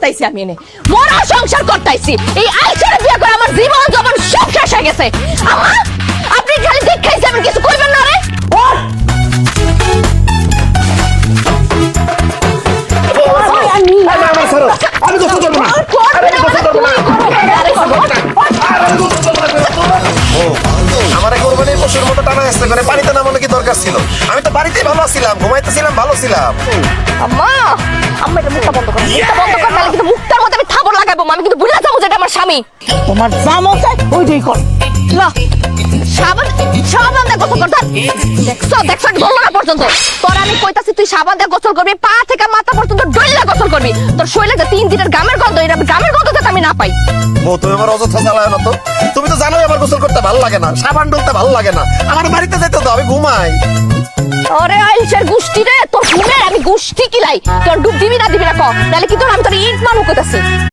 করতেছি আমি এনে। মরা সংসার করতেছি এই আইসারে বিয়ে করে আমার জীবন জবন সব শেষ হয়ে গেছে। আমা আপনি খালি দেখাইছি আমি কিছু কইবেন না রে! আমি আমার আমি গোসল করব না। আর করবে করব না। আরে, ওঠ! কোরবানির পশুর মতো টানা হেসতে করে পানিতে নামানো কি দরকার ছিল? আমি তো বাড়িতেই ভালো ছিলাম ঘুমাইতেছিলাম ভালো ছিলাম। আম্মা আম্মা এটা মুখটা বন্ধ কর মুখটা বন্ধ কর। আমি কিন্তু বুঝা যাব যে এটা আমার স্বামী। তোমার যা মন চায় ওইটাই কর। না সাবান সাবান দিয়ে গোসল কর। দেখছ দেখছ ধরলো না পর্যন্ত। তোর আমি কইতাছি তুই সাবান দিয়ে গোসল করবি পা থেকে মাথা পর্যন্ত ডইলা গোসল করবি। তোর শরীরে যে তিন দিনের গামের গন্ধ এটা গামের গন্ধ যাতে আমি না পাই। ও তুমি আমার অযথা জ্বালায় না তো। তুমি তো জানোই আমার গোসল করতে ভালো লাগে না সাবান ডলতে ভালো লাগে না। আমার বাড়িতে যেতে তো আমি ঘুমাই। ওরে আইলসের গুষ্টি রে তোর ঘুমের আমি গুষ্টি কিলাই। তোর ডুব দিবি না দিবি না ক। নাহলে কি তোর আমি তোর ইট মানু কইতাছি?